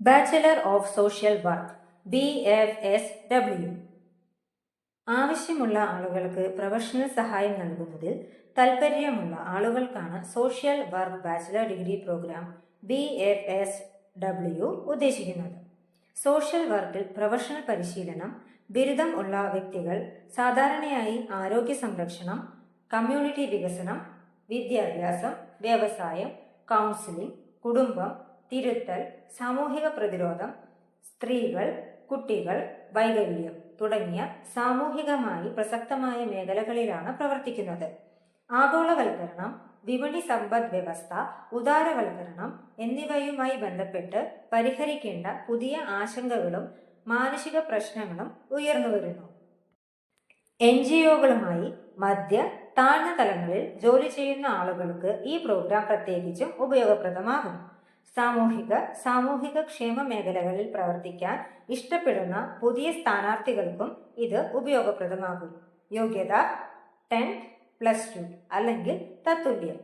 Bachelor of social work B F S W ആവശ്യമുള്ള ആളുകൾക്ക് professional സഹായം നൽകുന്നതിൽ താൽപ്പര്യമുള്ള ആളുകൾക്കാണ് social work bachelor degree program B F S W ഉദ്ദേശിക്കുന്നത്. സോഷ്യൽ വർക്കിൽ പ്രൊഫഷണൽ പരിശീലനം ബിരുദം ഉള്ള വ്യക്തികൾ സാധാരണയായി ആരോഗ്യ സംരക്ഷണം കമ്മ്യൂണിറ്റി വികസനം വിദ്യാഭ്യാസം വ്യവസായം കൗൺസിലിംഗ് കുടുംബം തിരുത്തൽ സാമൂഹിക പ്രതിരോധം സ്ത്രീകൾ കുട്ടികൾ വൈകല്യം തുടങ്ങിയ സാമൂഹികമായി പ്രസക്തമായ മേഖലകളിലാണ് പ്രവർത്തിക്കുന്നത്. ആഗോളവൽക്കരണം വിപണി സമ്പദ് വ്യവസ്ഥ ഉദാരവൽക്കരണം എന്നിവയുമായി ബന്ധപ്പെട്ട് പരിഹരിക്കേണ്ട പുതിയ ആശങ്കകളും മാനസിക പ്രശ്നങ്ങളും ഉയർന്നുവരുന്നു എൻ ജി ഒകളുമായി മധ്യ താഴ്ന്ന തലങ്ങളിൽ ജോലി ചെയ്യുന്ന ആളുകൾക്ക് ഈ പ്രോഗ്രാം പ്രത്യേകിച്ചും ഉപയോഗപ്രദമാകും. സാമൂഹിക സാമൂഹിക ക്ഷേമ മേഖലകളിൽ പ്രവർത്തിക്കാൻ ഇഷ്ടപ്പെടുന്ന പുതിയ സ്ഥാനാർത്ഥികൾക്കും ഇത് ഉപയോഗപ്രദമാകും. യോഗ്യത ടെൻത്ത് പ്ലസ് ടു അല്ലെങ്കിൽ തത്തുല്യം.